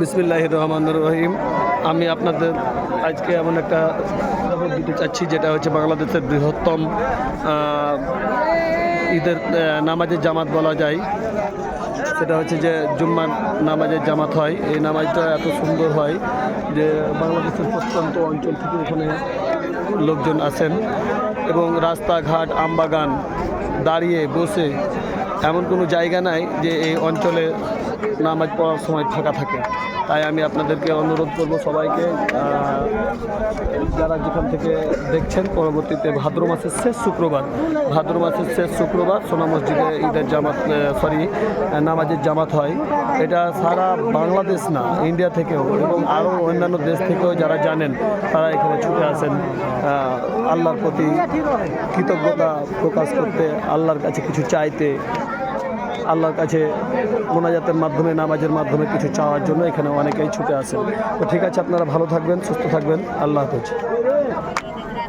বিসমিল্লাহ রহমান রহিম আমি আপনাদের আজকে এমন একটা খবর দিতে চাচ্ছি, যেটা হচ্ছে বাংলাদেশের বৃহত্তম ঈদের নামাজের জামাত বলা যায়। সেটা হচ্ছে যে জুম্মার নামাজের জামাত হয়। এই নামাজটা এত সুন্দর হয় যে বাংলাদেশের প্রত্যন্ত অঞ্চল থেকে এখানে লোকজন আসেন এবং রাস্তাঘাট, আমবাগান, দাঁড়িয়ে বসে এমন কোনো জায়গা নাই যে এই অঞ্চলে নামাজ পড়ার সময় ফাঁকা থাকে। তাই আমি আপনাদেরকে অনুরোধ করব সবাইকে যারা যেখান থেকে দেখছেন, পরবর্তীতে ভাদ্র মাসের শেষ শুক্রবার, ভাদ্র মাসের শেষ শুক্রবার সোনা মসজিদে ঈদের জামাত সরি নামাজের জামাত হয়। এটা সারা বাংলাদেশ না, ইন্ডিয়া থেকেও এবং আরও অন্যান্য দেশ থেকেও যারা জানেন, তারা এখানে ছুটে আসেন। আল্লাহর প্রতি কৃতজ্ঞতা প্রকাশ করতে, আল্লাহর কাছে কিছু চাইতে আল্লাহর কাছে মোনাজাতের মাধ্যমে, নামাজের মাধ্যমে কিছু চাওয়ার জন্য এখানে অনেকেই ছুটে আসেন। তো ঠিক আছে, আপনারা ভালো থাকবেন, সুস্থ থাকবেন। আল্লাহ হাফেজ।